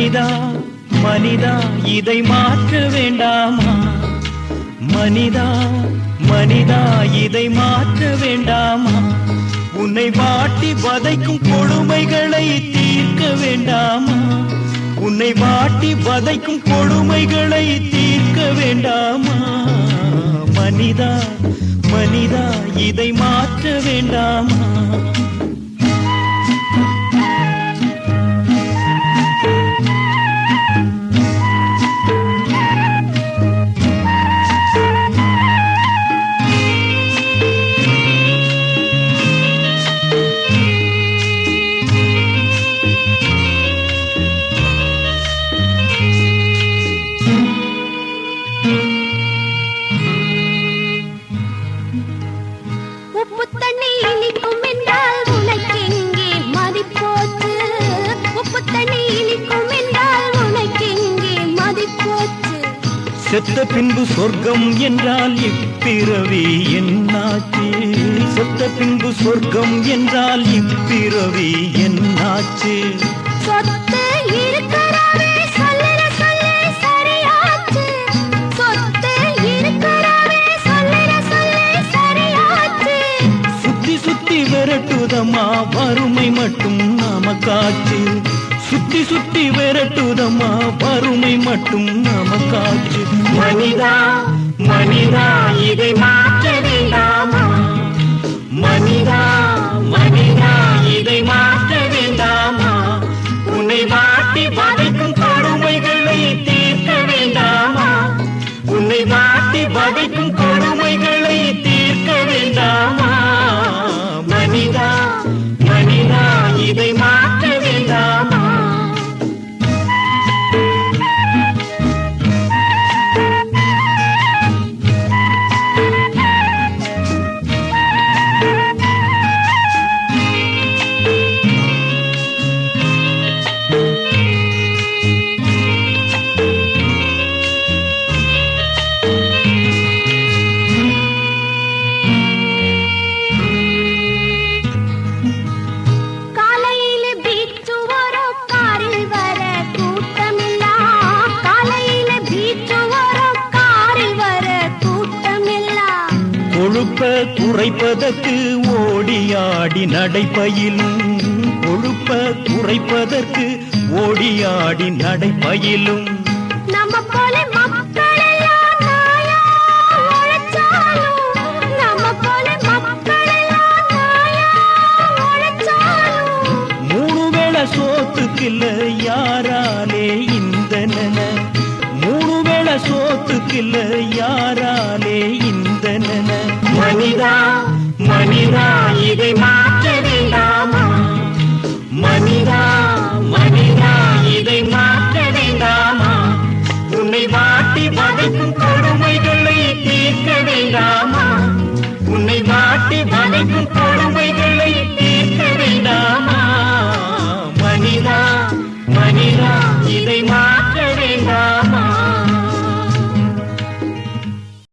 மனிதா மனிதா இதை மாற்ற வேண்டாமா? மனிதா மனிதா இதை மாற்ற வேண்டாமா? உன்னை வாட்டி வதைக்கும் கொடுமைகளை தீர்க்க வேண்டாமா? உன்னை வாட்டி வதைக்கும் கொடுமைகளை தீர்க்க வேண்டாமா? மனிதா மனிதா இதை மாற்ற வேண்டாமா? செத்த பின்பு சொர்க்கம் என்றால் இப்பிறவி என்னாச்சு செத்த பின்பு சொர்க்கம் என்றால் இப்பிறவி என்னாச்சு சொத்து சொத்து விரட்டுதம்மா வறுமை மட்டும் நமக்காச்சு சுத்தி சுத்தி விரட்டுதம்மா வறுமை மட்டும் நமக்காச்சு. மனிதா மனிதா இதை மாற்ற கொழுப்ப குறைப்பதற்கு ஓடியாடி நடைப்பயிலும். கொழுப்ப குறைப்பதற்கு ஓடியாடி நடைப்பயிலும். நம்ம போல மூணு வேளை சோத்துக்கில்ல யாராலே வேளை யாராலே இந்த மனிதா மனிதா இதை மாற்ற வேண்டாமா? மனிதா மனிதா இதை மாற்ற வேண்டாமா? உன்னை மாட்டி வதைக்கும் கொடுமைகளை தீர்க்க வேண்டாமா? உன்னை மாட்டி வதைக்கும் கொடுமைகளை தீர்க்க வேண்டாமா? மனிதா மனிதா இதை மாற்ற வேண்டாமா?